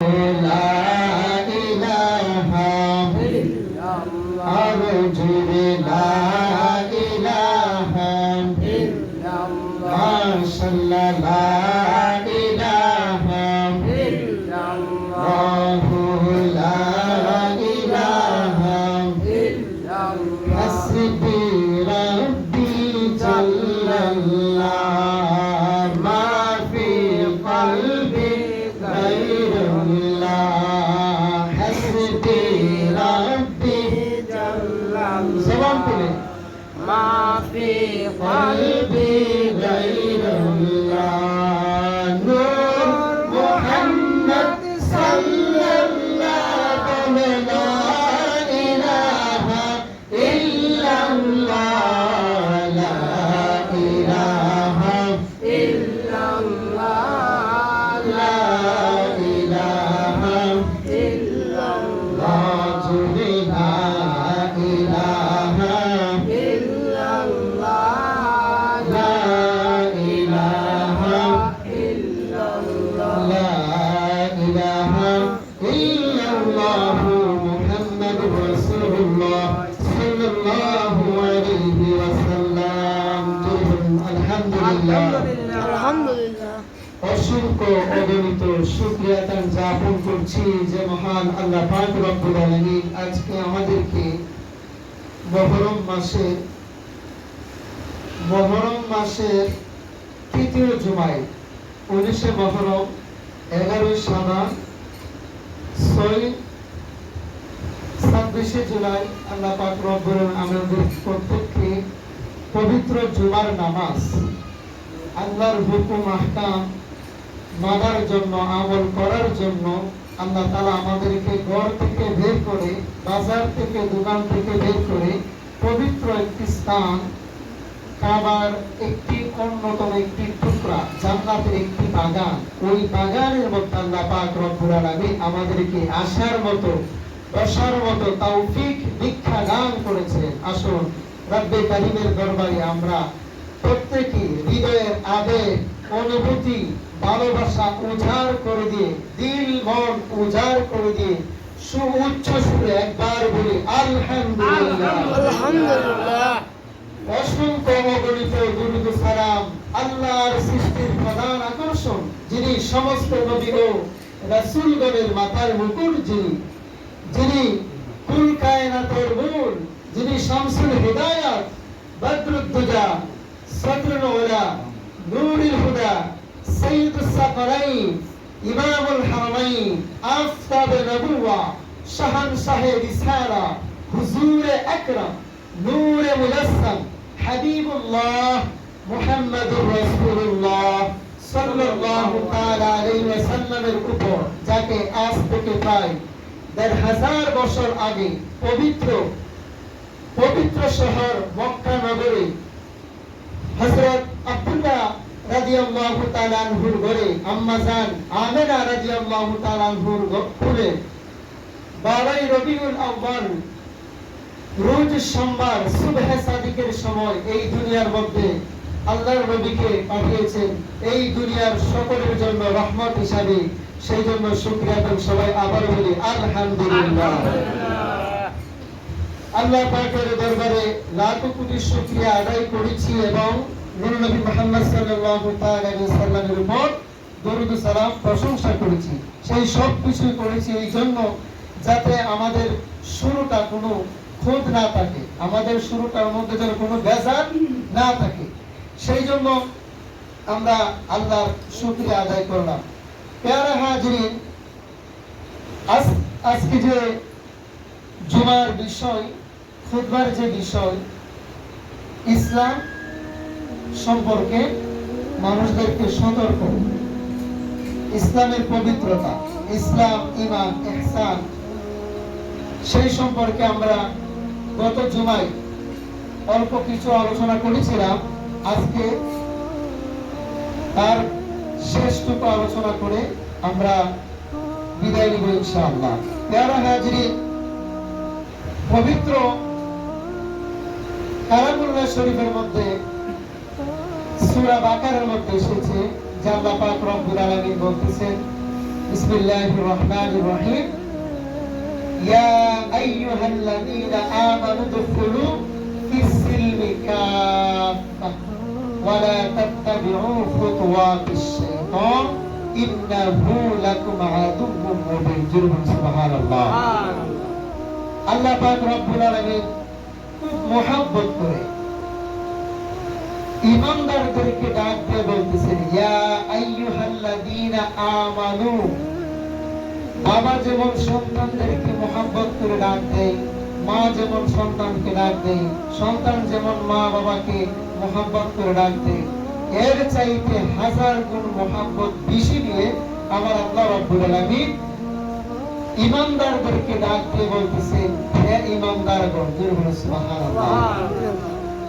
La আল্লাহ পাক রব্বুল আলামিন আজকে আমাদেরকে মহরম মহরম মাসের তৃতীয় উনিশে মহরম, এগারোই ছয়, ছাব্বিশে জুলাই, আল্লাহ পাক রব্বুল আমাদের প্রত্যেককে পবিত্র জুমার নামাজ, আল্লাহর হুকুম, আহকাম মানার জন্য, আমল করার জন্য আল্লাহ তালা আমাদেরকে ঘর থেকে বের করে, বাজার থেকে, দোকান থেকে বের করে পবিত্র একটি স্থান, কাবার একটি অন্যতম একটি টুকরা, জান্নাতের একটি বাগান। ওই বাগানের মধ্যে আল্লাহ পাক রব্বুল আলামিন আমাদেরকে আসার মতো, বসার মতো তৌফিক, দীক্ষা দান করেছেন। আসুন, রব্বে কারিমের দরবারে আমরা প্রত্যেকে হৃদয়ের আবেগ, অনুভূতি ভালোবাসা উজাড় করে দিয়ে দিল মন উজাড় করে দিয়ে সুউচ্চ সুরে একবার বলি আলহামদুলিল্লাহ। আলহামদুলিল্লাহ। অসংখ্য অগণিত দুরুদ সালাম আল্লাহর সৃষ্টির প্রধান আকর্ষণ যিনি সমস্ত নবী ও রাসূলগণের মাথার মুকুট যিনি। যিনি কুল কায়নাতের মূল যিনি শামসুল হিদায়াত বদরুদ্দুজা সদরুল উলা নূরুল হুদা সাইয়্যিদুস সাকরাইন ইমামুল হারামাইন আফতাব নবুওয়া শাহানশাহে রিসালা হুজুর আকরাম নূর মুজাসসাম হাবিবুল্লাহ মুহাম্মাদুর রাসূলুল্লাহ সাল্লাল্লাহু তাআলা আলাইহি ওয়াসাল্লামের উপর, যাকে আজ থেকে প্রায় দেড় হাজার বছর আগে পবিত্র পবিত্র শহর মক্কা নগরে হযরত আব্দুল্লাহ তাআলা আনহুর ঘরে, আম্মা জান আমেনা তাআলা আনহুর ঘরে। বারোই রবিউল আউয়াল, রোজ সোমবার সুবহে সাদিকের সময় এই দুনিয়ার মধ্যে আল্লাহর নবীকে পাঠিয়েছেন। এই দুনিয়ার সকলের জন্য রহমত হিসাবে, সেই জন্য শুকরিয়া এবং সবাই, আবার বলি, আলহামদুলিল্লাহ। আল্লাহ পাকের দরবারে লাখ কোটি শুকরিয়া আদায় করেছি এবং নূর নবী মুহাম্মদ সাল্লাল্লাহু তাআলা সাল্লামের উপর দরুদ সালাম প্রশংসা করেছি। সেই সব কিছু করেছি এই জন্য যাতে আমাদের শুরুটা কোনো খুঁত না থাকে, আমাদের শুরুটার মধ্যে যেন কোনো না থাকে। সেই জন্য আমরা আল্লাহর শুকরিয়া আদায় করলাম। পেয়ারা হাজরিন, আজ, আজকে যে জুমার বিষয় খুদবার যে বিষয়, ইসলাম সম্পর্কে মানুষদেরকে সতর্ক। ইসলামের পবিত্রতা, ইসলাম ইমান ইহসান, সেই সম্পর্কে আমরা গত জুমায় অল্প কিছু আলোচনা করেছিলাম। আজকে তার শেষটুকু আলোচনা করে আমরা বিদায় নিব ইনশাআল্লাহ। পেয়ারা হাজরি পবিত্র কালামুল্লাহ শরীফের মধ্যে সূরা বাকারার মধ্যে এসেছে, যে আল্লাহ পাক রব্বুল আলামিন বলতেছেন, বিসমিল্লাহির রহমানির রহিম। ইয়া আইয়ুহাল্লাযীনা আমানু দুখুলু ফিস-সিলমি কাফা ওয়া লা তাত্তাবি'ু খুতুওয়াতিশ শাইতান। ইন্নাহু লাকুম আদুউম মুবিন। জুরুন সুবহানাল্লাহ। আল্লাহ পাক রব্বুল আলামিন খুব মহব্বত করে ইমানদারদেরকে ডাক দিয়ে বলতেছেন, ইয়া আইয়ুহাল্লাযীনা আমানু। বাবা যেমন সন্তানদেরকে মহব্বত করে ডাক দেয়, মা যেমন সন্তানকে ডাক দেয়, সন্তান যেমন মা বাবাকে মহব্বত করে ডাক দেয়, এর চাইতে হাজার গুণ মহব্বত বেশি দিয়ে আমার আল্লাহ রাব্বুল আলামিন ইমানদারদেরকে ডাক দিয়ে বলতেছে হে ইমানদারগণ জোরে সুবহানাল্লাহ।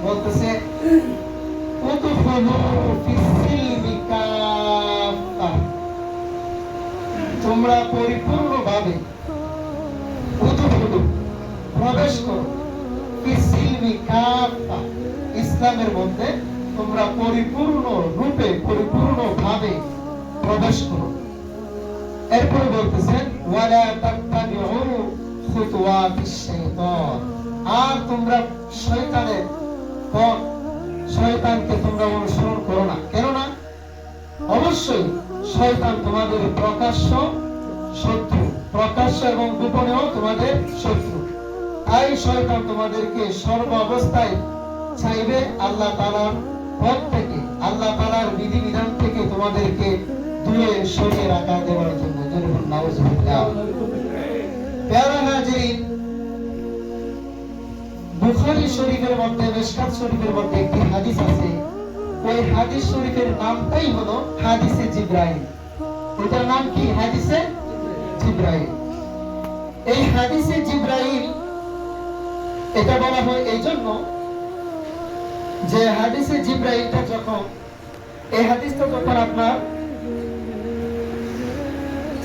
বলতেছে তোমরা পরিপূর্ণভাবে প্রবেশ করো। ইসলামের মধ্যে তোমরা পরিপূর্ণ রূপে, পরিপূর্ণভাবে প্রবেশ করো। এরপরে বলতেছেন ওয়ালা তাত্তাবিউ খুতুওয়াতিশ শাইতান আর তোমরা শয়তানের পথ, শয়তানকে অবশ্যই শয়তান তোমাদের প্রকাশ্য শত্রু। প্রকাশ্য এবং গোপনেও তোমাদের শত্রু। তাই শয়তান তোমাদেরকে সর্ব অবস্থায় চাইবে আল্লাহ তাআলার পথ থেকে, আল্লাহ তাআলার বিধিবিধান থেকে তোমাদেরকে দূরে সরিয়ে রাখা দেওয়ার জন্য। বুখারী শরীফের মধ্যে, মিশকাত শরীফের মধ্যে একটি হাদিস আছে। ওই হাদিস শরীফের নামটাই হলো হাদিসে জিব্রাইল। ওটার নাম কি? হাদিসে জিব্রাইল। এই হাদিসে জিব্রাইল, এটা বলা হয় এই জন্য যে হাদিসে জিব্রাইলটা যখন, এই হাদিসটা যখন আপনার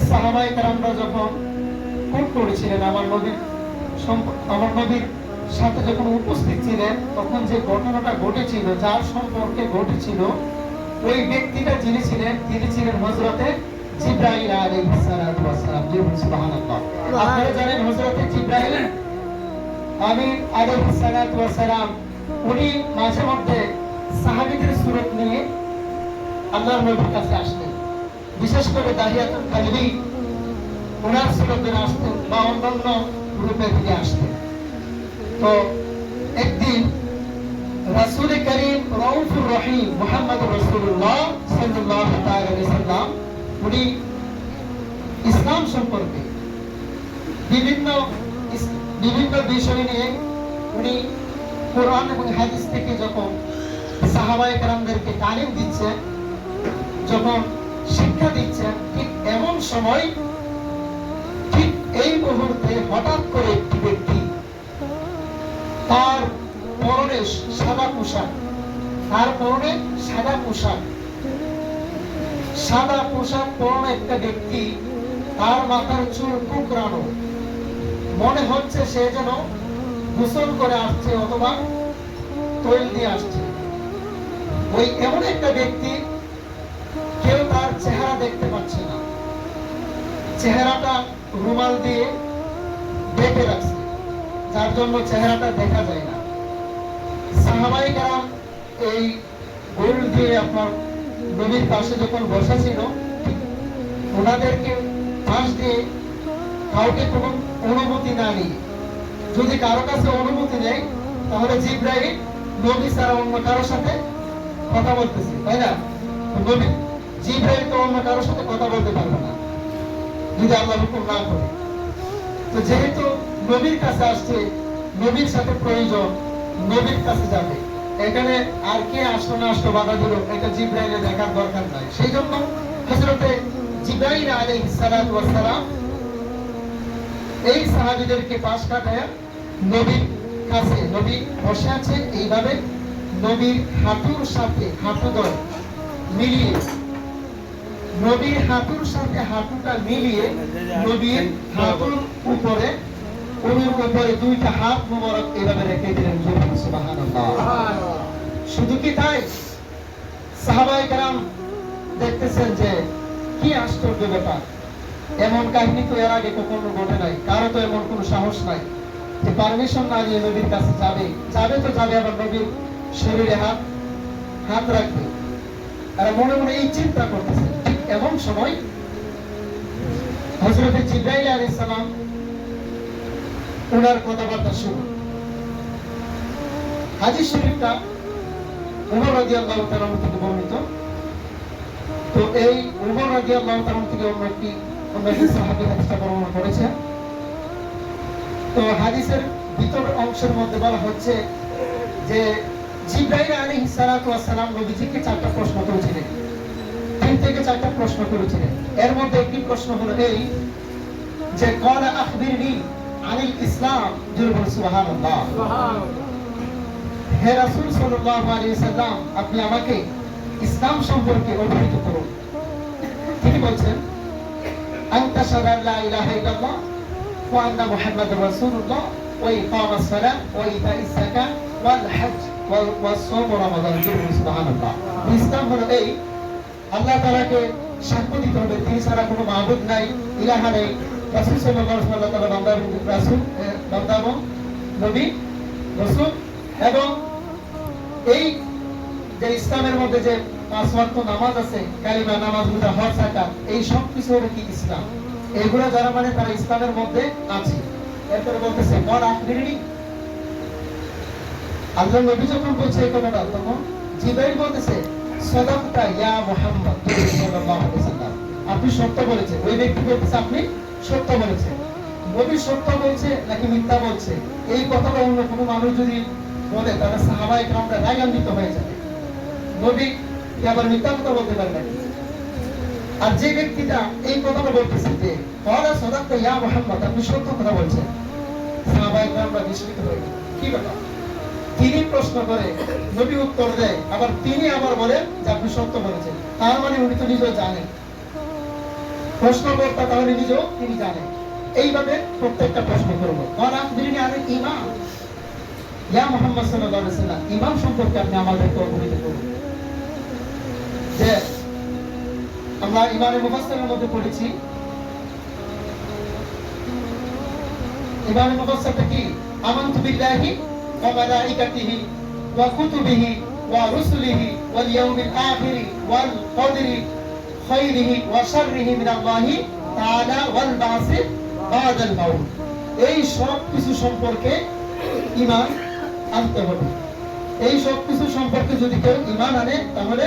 সাহাবাই কারামরা যখন কোট করেছিলেন? আমার নবীর আমার নবীর সাথে যখন উপস্থিত ছিলেন, তখন যে ঘটনাটা ঘটেছিল, যার সম্পর্কে ঘটেছিল, ওই ব্যক্তিটা যিনি ছিলেন, তিনি ছিলেন হজরতে আপনারা জানেন হজরতে আমি উনি মাঝে মধ্যে সাহাবীদের সুরত নিয়ে আল্লাহর নবীর কাছে আসতেন। বিশেষ করে দাহিয়াতুল কালবি ওনার সুরতে আসতেন বা অন্যান্য রূপে তিনি আসতেন। তো একদিন রাসূল করিম রউফুর রহিম মুহাম্মদ সাল্লাম, উনি ইসলাম সম্পর্কে বিভিন্ন বিভিন্ন বিষয় নিয়ে উনি কোরআন এবং হাদিস থেকে যখন সাহাবায়ে কেরামদেরকে তালিম দিচ্ছেন, যখন শিক্ষা দিচ্ছেন, ঠিক এমন সময় ঠিক এই মুহূর্তে হঠাৎ করে একটি ব্যক্তি তার পরনে সাদা পোশাক। তার পরনে সাদা পোশাক। সাদা পোশাক পরনে একটা ব্যক্তি, তার মাথার চুল কুকরানো মনে হচ্ছে সে যেন গোসল করে আসছে অথবা তৈল দিয়ে আসছে। ওই এমন একটা ব্যক্তি কেউ তার চেহারা দেখতে পাচ্ছে না। চেহারাটা রুমাল দিয়ে ঢেকে রাখছে। যার জন্য চেহারাটা দেখা যায় না। সাহাবাই কারাম এই গোল দিয়ে আপনার নদীর পাশে যখন বসা ছিল ওনাদেরকে পাশ দিয়ে কাউকে কোনো অনুমতি না নিয়ে, যদি কারও কাছে অনুমতি নেই, তাহলে জিব্রাহিম নবী ছাড়া অন্য কারোর সাথে কথা বলতেছে, তাই না? নবী জিব্রাহিম তো অন্য কারোর সাথে কথা বলতে পারবে না, যদি আল্লাহ হুকুম না করে। তো যেহেতু নবীর কাছে আসছে, নবীর সাথে প্রয়োজন, নবীর কাছে যাবে। এখানে আর কে আসলো না আসলো বাধা দিল, এটা জিব্রাইলে দেখার দরকার নাই। সেই জন্য হজরতে জিব্রাইল ওয়াস সালাম এই সাহাবীদেরকে পাশ কাটায় নবীর কাছে, নবী বসে আছে এইভাবে নবীর হাঁটুর সাথে হাঁটু দয় মিলিয়ে, নবীর হাঁটুর সাথে হাঁটুটা মিলিয়ে নবীর হাঁটুর উপরে উনির উপরে দুইটা হাত মোবারক এভাবে রেখে দিলেন শুধু কি তাই? সাহাবায়ে কেরাম দেখতেছেন যে কি আশ্চর্য ব্যাপার। এমন কাহিনী তো এর আগে কখনো ঘটে নাই, কারও তো এমন কোনো সাহস নাই যে পারমিশন না নিয়ে নবীর কাছে যাবে। যাবে তো যাবে, আবার নবীর শরীরে হাত হাত রাখবে। আর মনে মনে এই চিন্তা করতেছে, ঠিক এমন সময় হজরত জিব্রাইল আলাইহিস সালাম ওনার কথাবার্তা শুরু হাদিস শরীফটা উমর রাদিয়াল্লাহু তাআলা থেকে বর্ণিত। তো এই উমর রাদিয়াল্লাহু তাআলা থেকে অন্য একটি অন্য একটি সাহাবী হাদিসটা বর্ণনা করেছে তো হাদিসের ভিতর অংশের মধ্যে বলা হচ্ছে যে জিব্রাইল আলাইহিস সালাতু ওয়াস সালাম নবীজিকে চারটা প্রশ্ন করেছিলেন। তিন থেকে চারটা প্রশ্ন করেছিলেন। এর মধ্যে একটি প্রশ্ন হলো এই যে, কলা আখবিরনি আনিল ইসলাম সুবহানাল্লাহ। হে রাসূল সাল্লাল্লাহু আলাইহি সাল্লাম, আপনি আমাকে ইসলাম সম্পর্কে অবহিত করুন। তিনি বলছেন, আনতা লা ইলাহা ইল্লাল্লাহ ওয়া আন্না মুহাম্মাদুর রাসূলুল্লাহ ওয়া ইকামাস সালাহ ওয়া ইতাইস যাকাত ওয়াল হজ ওয়া সাওম রমাদান। সুবহানাল্লাহ। ইসলাম হলো এই, আল্লাহ তাআলাকে সাক্ষ্য দিতে হবে। তিনি ছাড়া কোনো মাহবুদ নাই, ইলাহা নেই। রাসূল ওয়াসাল্লাম তাআলা বান্দা রাসূল বান্দা এবং নবী, রাসূল এবং এই যে ইসলামের মধ্যে যে পাঁচ ওয়াক্ত নামাজ আছে, কালিমা, নামাজ, রোজা, হজ, যাকাত, এই সব কিছু হলো কি ইসলাম? এগুলো যারা মানে তারা ইসলামের মধ্যে আছে। এরপরে বলতেছে, মন আখবিরনি আল্লাহ নবী যখন বলছে এই কথাটা, তখন জিব্রাইল বলতেছে, সাদাকতা ইয়া মুহাম্মদ সাল্লাল্লাহু আলাইহি আপনি সত্য বলেছেন। ওই ব্যক্তি বলতেছে, আপনি সত্য বলেছেন নবী সত্য বলছে নাকি মিথ্যা বলছে? এই কথাটা অন্য কোনো মানুষ যদি বলে, তাহলে সাহাবাই কামরা রাগান্বিত হয়ে যাবে নবী কি আবার মিথ্যা কথা বলতে পারে নাকি আর যে ব্যক্তিটা এই কথাটা বলতেছে যে, কলা সাদাকতা ইয়া মুহাম্মদ আপনি সত্য কথা বলছেন। সাহাবাই কামরা বিস্মিত হয়ে গেল। কি ব্যাপার? তিনি প্রশ্ন করে, নবী উত্তর দেয়, আবার তিনি আবার বলেন যে আপনি সত্য বলেছেন। তার মানে উনি তো নিজেও জানেন। প্রশ্নকর্তা তাহলে নিজেও তিনি জানেন। এইভাবে প্রত্যেকটা প্রশ্ন করব। আরে ইমাম। ইয়া মোহাম্মদ আলাইহি সাল্লাম ইমাম সম্পর্কে আপনি আমাদেরকে অবহিত করুন। যে আমরা ইমানের মুফাসসিরের মধ্যে পড়েছি। ইমানের মুফাসসিরটা কি? আমানতু বিল্লাহি ওয়া মালাইকাতিহি ওয়া কুতুবিহি ওয়া রুসুলিহি ওয়াল ইয়াউমিল আখির ওয়াল কদরি। খাইরিহি ওয়া শাররিহি মিন আল্লাহি তাআলা ওয়াল বাসি বাদাল মাউত। এই সব কিছু সম্পর্কে ঈমান আনতে হবে। এই সব কিছু সম্পর্কে যদি কেউ ঈমান আনে, তাহলে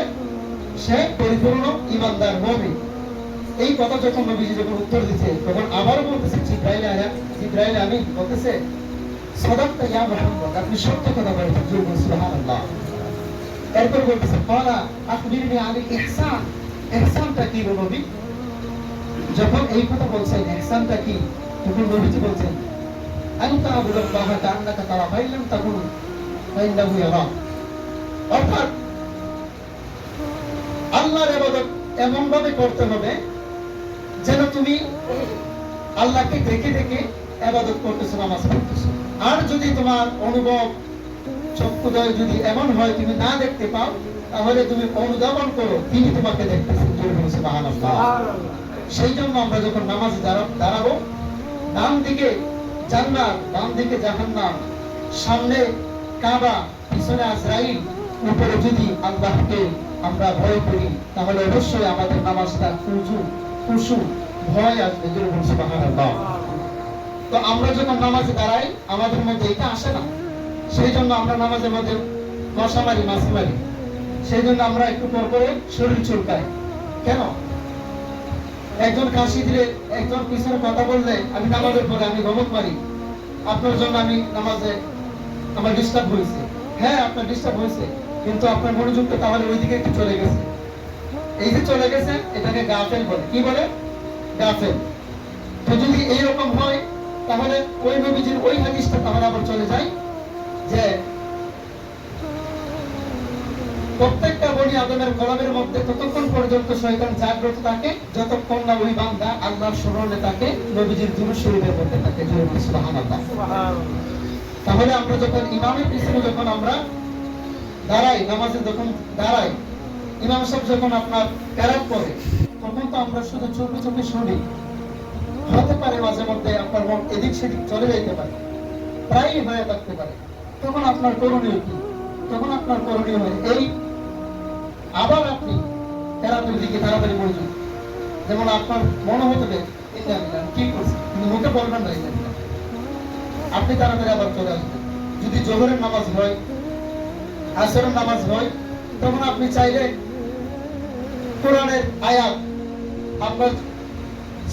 সে পরিপূর্ণ ঈমানদার হবে। এই কথা যখন নবীজি যখন উত্তর দিচ্ছে তখন আবার বলতেছে, জিব্রাইল আয়া জিব্রাইল আমি বলতেছে, সদাক্তা ইয়া মুহাম্মদ আপনি সত্য কথা বলেছেন সুবহানাল্লাহ। এরপর বলতেছে ক্বালা আখবিরনি আনিল ইহসান ইহসানটা কি নবী যখন এই কথা বলছেন ইহসানটা কি? তখন নবীজি বলছেন অর্থাৎ আল্লাহর ইবাদত এমন ভাবে করতে হবে যেন তুমি আল্লাহকে দেখে দেখে ইবাদত করতেছো, নামাজ পড়তেছো। আর যদি তোমার অনুভব, চক্ষুদয় যদি এমন হয়, তুমি না দেখতে পাও তাহলে তুমি অনুধাবন করো তিনি তোমাকে দেখতেছেন সেই জন্য আমরা যখন নামাজে দাঁড়া- দাঁড়াবো ডান দিকে জান্নাত বাম দিকে জাহান্নাম সামনে কাবা পিছনে আজরাইল উপরে যদি আল্লাহকে আমরা ভয় করি তাহলে অবশ্যই আমাদের নামাজটা খুশু খুশু ভয় আসবে তো আমরা যখন নামাজে দাঁড়াই আমাদের মধ্যে এটা আসে না। সেই জন্য আমরা নামাজের মধ্যে মশা মারি মাছি মারি সেই জন্য আমরা একটু পর পরে শরীর চুলকাই। কেন? একজন কাশি দিলে একজন পিছনে কথা বললে আমি নামাজের পরে আমি গমত মারি আপনার জন্য আমি নামাজে আমার ডিস্টার্ব হয়েছে। হ্যাঁ আপনার ডিস্টার্ব হয়েছে, কিন্তু আপনার মনোযোগটা তাহলে ওইদিকে একটু চলে গেছে। এই যে চলে গেছে, এটাকে গাফেল বলে। কি বলে? গাফেল। তো যদি এইরকম হয়, তাহলে ওই নবীজির ওই হাদিসটা তাহলে আবার চলে যায় যে প্রত্যেকটা বনি আদমের কলমের মধ্যে ততক্ষণ পর্যন্ত শয়তান জাগ্রত থাকে যতক্ষণ না ওই বান্দা আল্লাহর স্মরণে থাকে নবীজির দুরূদ শরীফের মধ্যে থাকে। তাহলে আমরা যখন ইমামের পিছনে যখন আমরা দাঁড়াই নামাজে যখন দাঁড়াই ইমাম সাহেব যখন আপনার প্যারাত করে তখন তো আমরা শুধু চোখে চোখে শুনি। হতে পারে মাঝে মধ্যে আপনার মন এদিক সেদিক চলে যাইতে পারে প্রায়ই হয়ে থাকতে পারে। তখন আপনার করণীয় কি? তখন আপনার করণীয় হয় এই আবার আপনি তেরাতুর দিকে তাড়াতাড়ি মনোযোগ যেমন আপনার মনে হতে "ইন্না কি করছি কিন্তু মুখে বলবেন না আপনি তাড়াতাড়ি আবার চলে আসবেন। যদি জোহরের নামাজ হয়, আসরের নামাজ হয়, তখন আপনি চাইলে কোরআনের আয়াত আপনার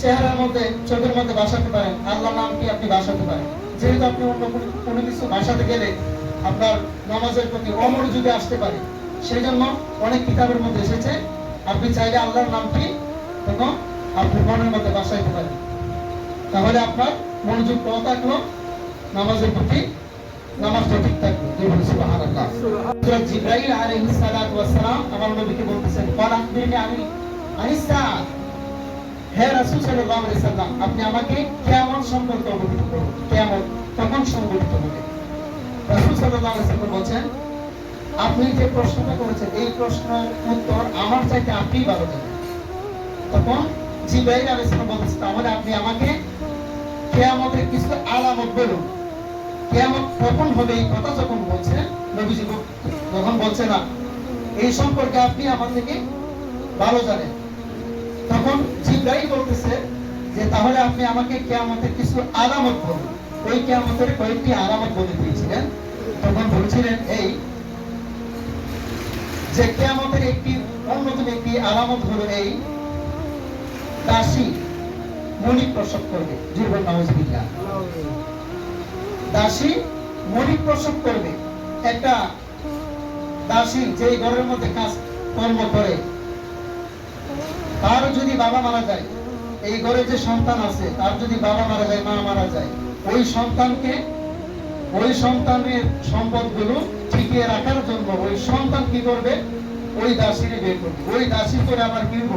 চেহারার মধ্যে, চোখের মধ্যে বাসাতে পারেন। আল্লাহ নামটি আপনি বাসাতে পারেন? যেহেতু আপনি অন্য কোনো কিছু বাসাতে গেলে আপনার নামাজের প্রতি অমনোযোগে আসতে পারে। সেই জন্য অনেক কিতাবের মধ্যে এসেছে। আপনি চাইলে আল্লাহর নামটি তখন আপনি মনের মধ্যে বাসাইতে পারেন তাহলে আপনার মনোযোগ কম থাকল, নামাজের প্রতি নামাজটা ঠিক থাকবে যে বলে সুবহানাল্লাহ। সূরা জিবরাইল আমার নবীকে বলতেছেন ক্বাল আখবিরনি আনি আনিস হে রাসূল সাল্লাল্লাহু আলাইহি সাল্লাম, আপনি আমাকে কিয়ামত সম্পর্কে অবহিত করুন? কিয়ামত কখন সংঘটিত হবে। রাসূল সাল্লাল্লাহু আলাইহি সাল্লাম আপনি যে প্রশ্নটা করেছেন, এই প্রশ্নের উত্তর আমার চাইতে আপনি ভালো জানেন। তখন জিবরাইল আলাইহিস সালাম বলতেছেন তাহলে আপনি আমাকে কিয়ামতের কিছু আলামত বলুন। কিয়ামত কখন হবে? এই কথা যখন বলছে নবীজি যখন বলছে না, এই সম্পর্কে আপনি আমার থেকে ভালো জানেন। তখন জিব্রাইল বলতেছে যে, তাহলে আপনি আমাকে কিয়ামতের কিছু আলামত বলুন। ওই কিয়ামতের কয়েকটি আলামত বলে দিয়েছিলেন। তখন বলছিলেন, এই যে কিয়ামতের একটি, অন্যতম একটি আলামত হলো এই, দাসী মণি প্রসব করবে জীবন নওয়াজবিল্লাহ দাসী মণি প্রসব করবে। একটা দাসী যে ঘরের মধ্যে কাজ, কর্ম করে তার যদি বাবা মারা যায়, এই ঘরে যে সন্তান আছে, তার যদি বাবা মারা যায়, মা মারা যায়, ওই সন্তানকে ওই সন্তানের সম্পদগুলো টিকিয়ে রাখার জন্য ওই সন্তান কি করবে? ওই দাসীরে বের করবে। ওই দাসী করে আবার হব?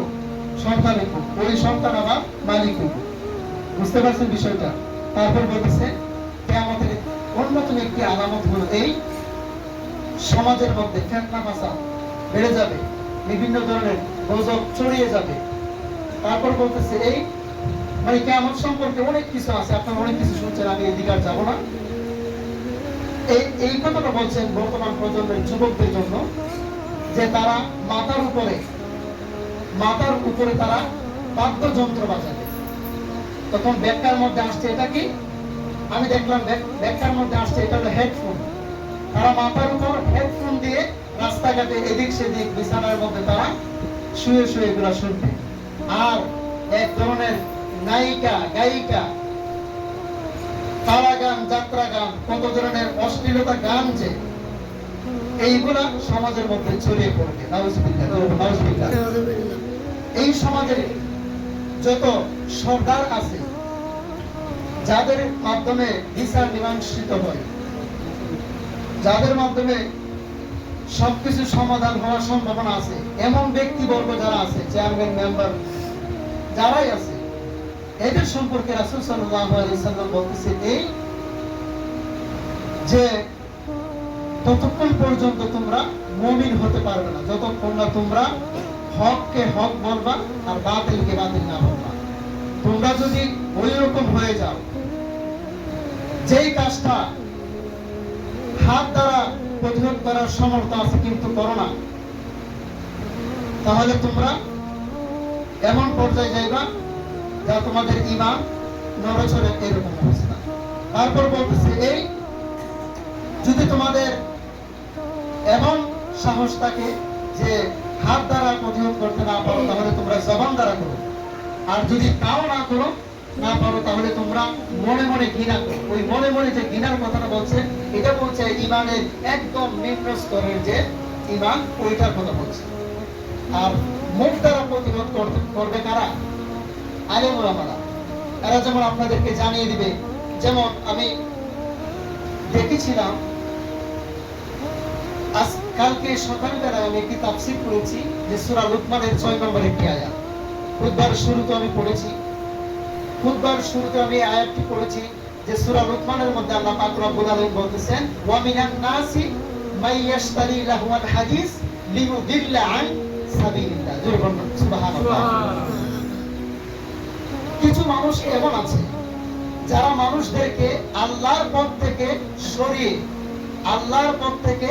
সন্তান ওই সন্তান আবার মালিক হইব। বুঝতে পারছেন বিষয়টা? তারপর বলতেছে আমাদের অন্যতম একটি আলামত হলো এই, সমাজের মধ্যে ফেতনা ফাসাদ বেড়ে যাবে, বিভিন্ন ধরনের গজব ছড়িয়ে যাবে। তারপর বলতেছে এই মানে কেমন সম্পর্কে অনেক কিছু আছে, আপনারা অনেক কিছু শুনছেন, আমি এদিকে আর যাব না। এই কথাটা বলছেন বর্তমান প্রজন্মের যুবকদের জন্য, যে তারা মাথার উপরে মাথার উপরে তারা বাদ্যযন্ত্র বাজাবে। তখন ব্যাখ্যার মধ্যে আসছে এটা কি? আমি দেখলাম ব্যাখ্যার মধ্যে আসছে এটা হলো হেডফোন তারা মাথার উপর হেডফোন দিয়ে রাস্তাঘাটে এদিক সেদিক বিছানার মধ্যে তারা শুয়ে শুয়ে এগুলো শুনবে আর এক ধরনের নায়িকা, গায়িকা তারা গান যাত্রা গান কত ধরনের অশ্লীলতা গান যে, এইগুলা সমাজের মধ্যে ছড়িয়ে পড়বে। এই সমাজের যত সর্দার আছে, যাদের মাধ্যমে বিচার মীমাংসিত হয়, যাদের মাধ্যমে সবকিছু সমাধান হওয়ার সম্ভাবনা আছে, এমন ব্যক্তিবর্গ যারা আছে চেয়ারম্যান মেম্বার যারাই আছে এদের সম্পর্কে রাসূল সাল্লাল্লাহু আলাইহি সাল্লাম বলতেছে এই যে ততক্ষণ পর্যন্ত তোমরা মুমিন হতে পারবে না। যতক্ষণ না তোমরা হককে হক বলবা আর বাতিলকে বাতিল না বলবা। তোমরা যদি ওই রকম হয়ে যাও, যেই কাজটা হাত দ্বারা প্রতিরোধ করার সমর্থ আছে কিন্তু করো না, তাহলে তোমরা এমন পর্যায়ে যাইবা যা তোমাদের ইমান নড়ছড়ে এরকম অবস্থা। তারপর বলতেছে, এই, যদি তোমাদের এমন সাহস থাকে যে হাত দ্বারা প্রতিরোধ করতে না পারো, তাহলে তোমরা জবান দ্বারা করো। আর যদি তাও না করো, না পারো, তাহলে তোমরা মনে মনে ঘৃণা করো। ওই মনে মনে যে ঘৃণার কথাটা বলছে, এটা বলছে ইমানের একদম নিম্ন স্তরের যে ইমান ওইটার কথা বলছে। আর মুখ দ্বারা প্রতিরোধ করবে কারা? আলে মোলামারা এরা যেমন আপনাদেরকে জানিয়ে দিবে, যেমন আমি দেখেছিলাম কালকে সকালবেলায় আমি একটি তাফসীর পড়েছি যে সূরা লুকমানের 6 নম্বর একটি আয়াত। খুতবার শুরুতে আমি পড়েছি। খুতবার শুরুতে আমি আয়াতটি পড়েছি যে সূরা লুকমানের মধ্যে আল্লাহ পাক রব্বুল আলামিন বলতেছেন, ওয়া মিনান নাসি মাই ইয়াশতারি লাহুয়াল হাদিস লিয়ুদিল্লা আন সাবিলিল্লাহ। জোরে বলুন সুবহানাল্লাহ। কিছু মানুষ এমন আছে। যারা মানুষদেরকে আল্লাহর পথ থেকে সরিয়ে, আল্লাহর পথ থেকে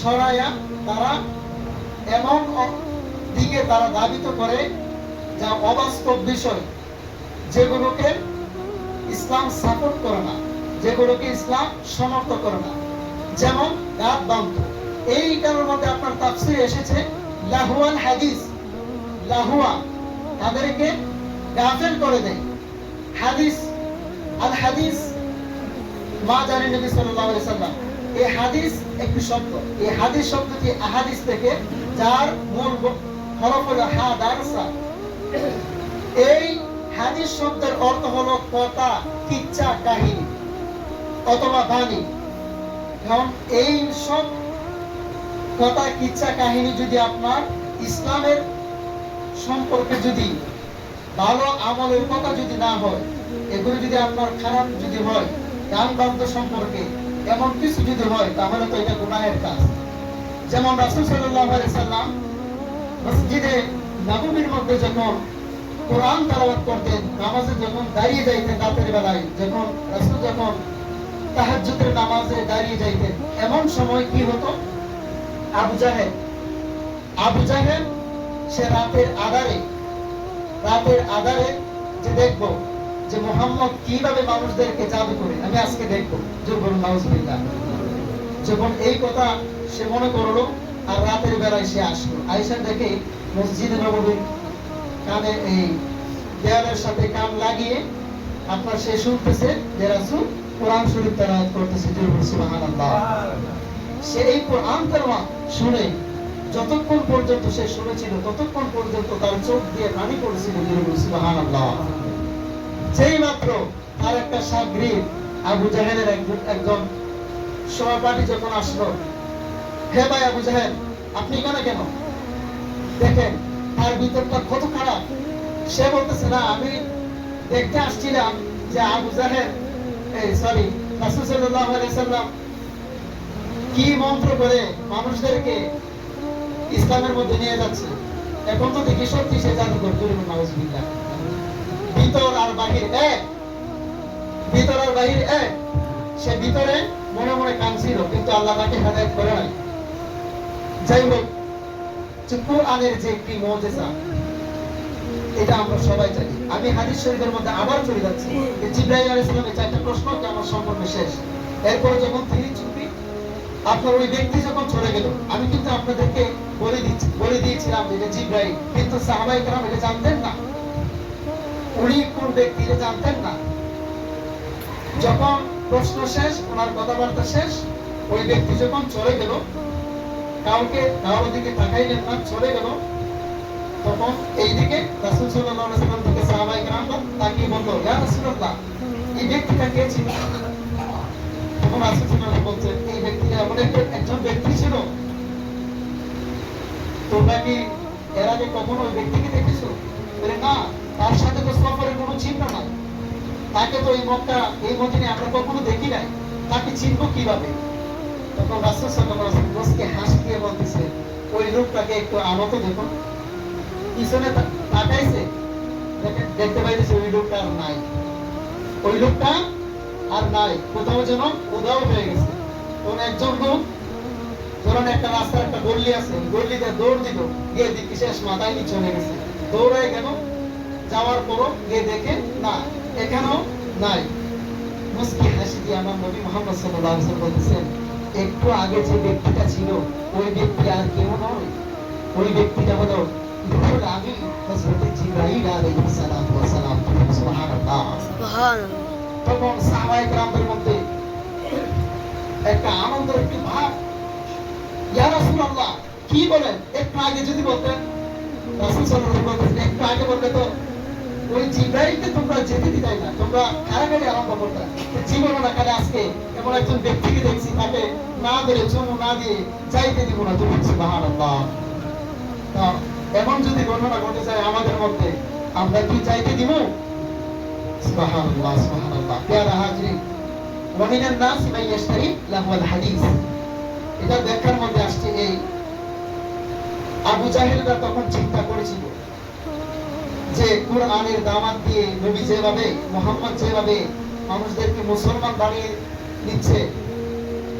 সরাইয়া তারা এমন দিকে তারা দাবিত করে যা অবাস্তব বিষয়। যেগুলোকে ইসলাম সাপোর্ট করে না, যেগুলোকে ইসলাম সমর্থ করে না। যেমন গাদ বান্ত এইটার মধ্যে আপনার তাফসির এসেছে লাহুয়ান হাদিস। লাহুয়া তাদেরকে গাফেল করে দেয়। হাদিস, আল হাদিস, মা জানেন নবী সাল্লাল্লাহু আলাইহি সাল্লাম এই হাদিস একটি শব্দ। এই হাদিস শব্দটি আহাদিস থেকে যার মূল হরফ হলো হা দারসা এই হাদিস শব্দের অর্থ হলো কথা কিচ্ছা কাহিনী অথবা বাণী। কারণ এই সব কথা কিচ্ছা কাহিনী যদি আপনার ইসলামের সম্পর্কে যদি ভালো আমলের কথা যদি না হয়, এগুলো যদি আপনার খারাপ যদি হয় গান বাদ্য সম্পর্কে এমন কিছু যদি হয়, তাহলে তো এটা গুনাহের কাজ। যেমন রাসূল আলাইহি সাল্লাম মসজিদে নববীর মধ্যে যখন কোরআন তেলাওয়াত করতেন, নামাজে যখন দাঁড়িয়ে যাইতেন রাতের বেলায়, যখন রাসূল যখন তাহাজ্জুদের নামাজে দাঁড়িয়ে যাইতেন, এমন সময় কি হতো? আবু জাহেল আবু জাহেল সে রাতের আধারে রাতের আধারে যে দেখব যে মোহাম্মদ কীভাবে মানুষদেরকে জাদু করে, আমি আজকে দেখব। যখন নাউজুবিল্লাহ। যখন এই কথা সে মনে করল আর রাতের বেলায় সে আসলো। আয়েশা দেখে মসজিদে নববীর কানে এই দেয়ালের সাথে কান লাগিয়ে আপনার সে শুনতেছে যে রাসূল কোরআন শরীফ তারা করতেছে। জোরে সুবহানাল্লাহ। সে এই কোরআন তেলাওয়াত শুনে যতক্ষণ পর্যন্ত সে শুনেছিল, ততক্ষণ পর্যন্ত তার চোখ দিয়ে পানি পড়েছিল যেই মাত্র তার একটা সাগরিদ আবু জাহেলের একজন একজন সহপাঠী যখন আসলো, হে ভাই আবু জাহেল, আপনি এখানে কেন? দেখেন, তার ভিতরটা কত খারাপ। সে বলতেছে, না, আমি দেখতে আসছিলাম যে আবু জাহেল, এই সরি, রাসূল সাল্লাল্লাহু আলাইহি সাল্লাম কি মন্ত্র করে মানুষদেরকে ইসলামের মধ্যে নিয়ে যাচ্ছে। এখন তো দেখি সত্যি সে জাদুকর জুলুম নাউজুবিল্লাহ। ভিতর আর বাহির এক। ভিতর আর বাহির এক। সে ভিতরে মনে মনে কাঁদছিল, কিন্তু আল্লাহ তাকে হেদায়েত করে নাই। যাই হোক কোরআনের যে একটি মজেজা, এটা আমরা সবাই জানি। আমি হাদিস শরীফের মধ্যে আবার চলে যাচ্ছি যে জিব্রাইল আলাইহিস সালামের চারটা প্রশ্ন আমার সম্পূর্ণ শেষ। এরপরে যখন তিনি চুপি, আপনার ওই ব্যক্তি যখন চলে গেল, আমি কিন্তু আপনাদেরকে বলে দিচ্ছি বলে দিয়েছিলাম এটা জিব্রাইল কিন্তু সাহাবাই কালাম এটা জানতেন না। উনি কোন ব্যক্তি এটা জানতেন না। যখন প্রশ্ন শেষ, ওনার কথাবার্তা শেষ, ওই ব্যক্তি যখন চলে গেল, কাউকে কারোর দিকে তাকাইলেন না, চলে গেল, তখন এই এইদিকে রাসুল সাল্লাহ সাল্লাম থেকে সাহাবাই কালাম তাকিয়ে বলল, ইয়া রাসূলুল্লাহ, এই ব্যক্তিটা কে ছিল? তখন রাসূল সাল্লাল্লাহু রাসুল সাল্লাহ বলছেন, এই ব্যক্তিটা আমাদের একজন ব্যক্তি ছিল তোমরা কি এর আগে কখনো ব্যক্তিকে দেখেছ? বলে, না, তার সাথে তো সফরের কোনো চিহ্ন নাই। তাকে তো এই মক্কা, এই মদিনে আমরা কখনো দেখি নাই। তাকে চিনবো কীভাবে? তখন রাসূল বসকে হাসি দিয়ে বলতেছে, ওই লোকটাকে একটু আনত দেখুন। পিছনে তাকাইছে। দেখতে পাইতেছে ওই লোকটা আর নাই। ওই লোকটা আর নাই। কোথাও যেন উধাও হয়ে গেছে। তখন একজন লোক ধরুন একটা রাস্তার একটা গল্লি আছে গল্লিতে দৌড় দিল গিয়ে দেখি শেষ মাথায় নিচে চলে গেছে। দৌড়ায় গেল যাওয়ার পরও গিয়ে দেখে না এখানেও নাই। হাসি দিয়ে আমার নবী মোহাম্মদ আলাইহি বলতেছেন একটু আগে যে ব্যক্তিটা ছিল ওই ব্যক্তি আর কেউ নয়। ওই ব্যক্তিটা হলো রুহুল আমিন হযরত জিবরাইল আলাইহিস সালাতু ওয়াস সালাম। সুবহানাল্লাহ। সুবহানাল্লাহ। তখন সাহাবায়ে কেরামদের মধ্যে একটা আনন্দের একটি ভাব কি বলেন? একটু আগে যদি বলতেন। রাসূল সাল্লাল্লাহু আলাইহি একটু আগে বললে তো, ওই জিব্রাইলকে তোমরা যেতে দিতাই না, তোমরা কারাগারে আরম্ভ জীবন আকারে আজকে এমন একজন ব্যক্তিকে দেখছি, তাকে না ধরে চুমু না দিয়ে যাইতে দিব না, তুমি এমন যদি ঘটনা ঘটে যায় আমাদের মধ্যে, আমরা কি চাইতে দিব? সুবহানাল্লাহ সুবহানাল্লাহ। পেয়ারা হাজরি ওয়ামিনান নাস মাইয়াশতারি লাহুল হাদিস। এটা ব্যাখ্যার মধ্যে আসছে এই আবু জাহেলরা তখন চিন্তা করেছিল যে কোরআনের দামাত দিয়ে নবী যেভাবে, মোহাম্মদ যেভাবে মানুষদেরকে মুসলমান বানিয়ে দিচ্ছে,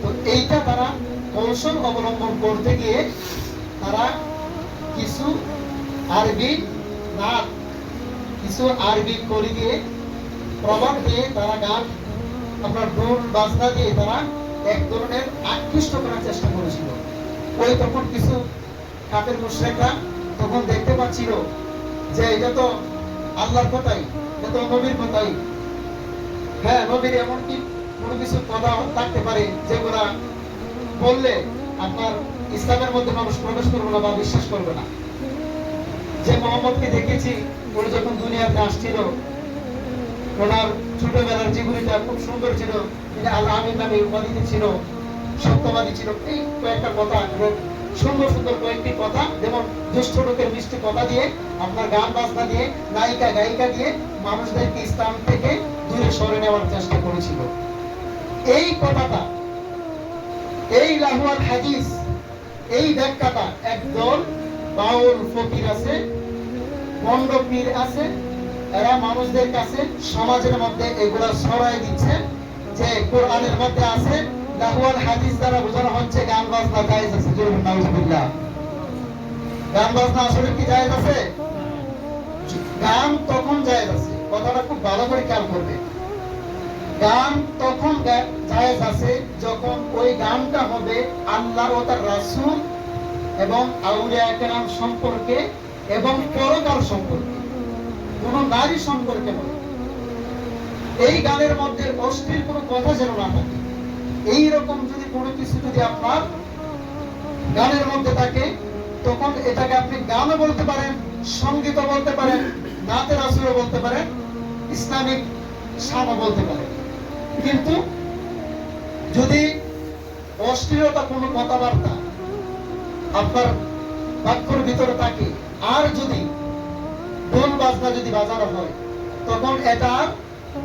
তো এইটা তারা কৌশল অবলম্বন করতে গিয়ে তারা কিছু আরবি নাচ কিছু আরবি করে দিয়ে প্রভাব দিয়ে তারা গান, আপনার ঢোল, বাজনা দিয়ে তারা এক ধরনের আকৃষ্ট করার চেষ্টা করেছিল। ওই তখন কিছু কাপের মুশ্রেকরা তখন দেখতে পাচ্ছিল যে এটা তো আল্লাহর কথাই, এটা তো নবীর কথাই। হ্যাঁ নবীর এমন কি কোনো কিছু কথা থাকতে পারে যেগুলা বললে আপনার ইসলামের মধ্যে মানুষ প্রবেশ করবে না বা বিশ্বাস করবে না। যে মোহাম্মদকে দেখেছি, উনি যখন দুনিয়াতে আসছিল, ওনার ছোটবেলার জীবনীটা খুব সুন্দর ছিল। তিনি আল্লাহ নামে ছিল, সত্যবাদী ছিল, এই কয়েকটা কথা সুন্দর সুন্দর কয়েকটি কথা, যেমন লোকের মিষ্টি কথা দিয়ে, আপনার গান বাজনা দিয়ে, নায়িকা, গায়িকা দিয়ে মানুষদেরকে ইসলাম থেকে দূরে সরে নেওয়ার চেষ্টা করেছিল। এই কথাটা, এই হাদিস, এই ব্যাখ্যাটা একদল বাউল ফকির আছে আছে, এরা মানুষদের কাছে সমাজের মধ্যে এগুলা ছড়াই দিচ্ছে। যে কোরআনের মধ্যে আছে, লাহুয়াল হাদিস দ্বারা বোঝানো হচ্ছে গান বাজনা জায়েজ আছে জরুর নাউজুবিল্লাহ গান বাজনা আসলে কি জায়েজ আছে? গান তখন জায়েজ আছে, কথাটা খুব ভালো করে খেয়াল করবে। গান তখন জায়েজ আছে যখন ওই গানটা হবে আল্লাহ ও তার রাসূল এবং আউলিয়া কেরাম সম্পর্কে এবং পরকাল সম্পর্কে। কোন নারী সম্পর্কে নয়। এই গানের মধ্যে অশ্লীল কোনো কথা যেন না থাকে। এই রকম যদি কোনো কিছু যদি আপনার গানের মধ্যে থাকে, তখন এটাকে আপনি গানও বলতে পারেন, সঙ্গীতও বলতে পারেন, নাতের আসরও বলতে পারেন, ইসলামিক সামও বলতে পারেন। কিন্তু যদি অশ্লীলতা কোনো কথাবার্তা আপনার বাক্যর ভিতরে থাকে, আর যদি ঢোল বাজনা যদি বাজানো হয়, তখন এটা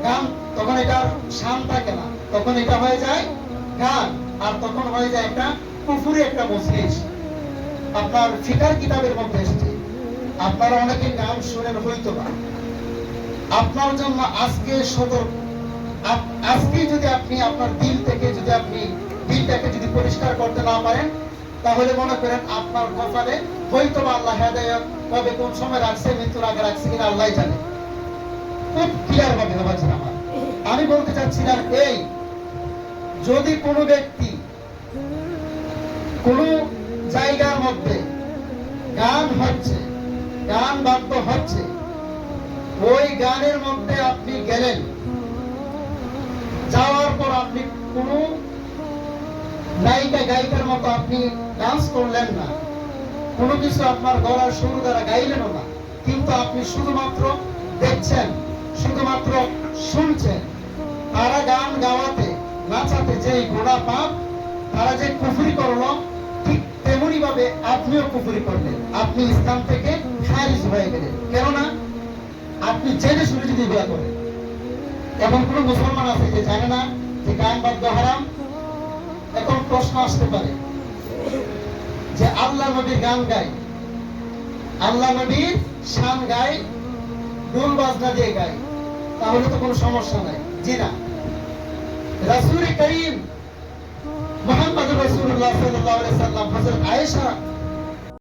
গান, তখন এটা শান থাকে না। তখন এটা হয়ে যায় গান, আর তখন হয়ে যায় একটা পুকুরে একটা মজলিস। আপনার ফিকার কিতাবের মধ্যে এসেছে। আপনারা অনেকে গান শুনেন হইতো না আপনার জন্য আজকে সতর্ক। আজকে যদি আপনি আপনার দিল থেকে যদি আপনি দিলটাকে যদি পরিষ্কার করতে না পারেন, তাহলে মনে করেন আপনার কপালে হয়তো আল্লাহ হেদায়ত কবে কোন সময় রাখছে, মৃত্যুর আগে রাখছে কিনা আল্লাহ জানে। খুব ক্লিয়ার ভাবে ভাবাচ্ছেন আমার। আমি বলতে চাচ্ছিলাম এই, যদি কোনো ব্যক্তি কোনো জায়গার মধ্যে গান হচ্ছে, গান বাদ্য হচ্ছে, ওই গানের মধ্যে আপনি গেলেন, যাওয়ার পর আপনি কোনো নায়িকা, গায়িকার মতো আপনি ডান্স করলেন না, কোনো কিছু আপনার গলার সুর দ্বারা গাইলেনও না, কিন্তু আপনি শুধুমাত্র দেখছেন শুধুমাত্র শুনছেন তারা গান গাওয়াতে, নাচাতে যে ঘোড়া পাপ, তারা যে কুফরি করল, ঠিক তেমনি ভাবে আপনিও কুফরি করলেন। আপনি ইসলাম থেকে খারিজ হয়ে গেলেন। কেননা, আপনি জেনে শুনে যদি বিয়া করেন। এমন কোন মুসলমান আছে যে জানে না যে গান বাদ্য হারাম? এখন প্রশ্ন আসতে পারে, যে আল্লাহ নবীর গান গায়। আল্লাহ নবীর শান গায় ডোল বাজনা দিয়ে গাই, তাহলে তো কোনো সমস্যা নাই। জি না। রাসুল করিম মোহাম্মদ রসুল্লাহ সাল্লাম হজরত আয়েশা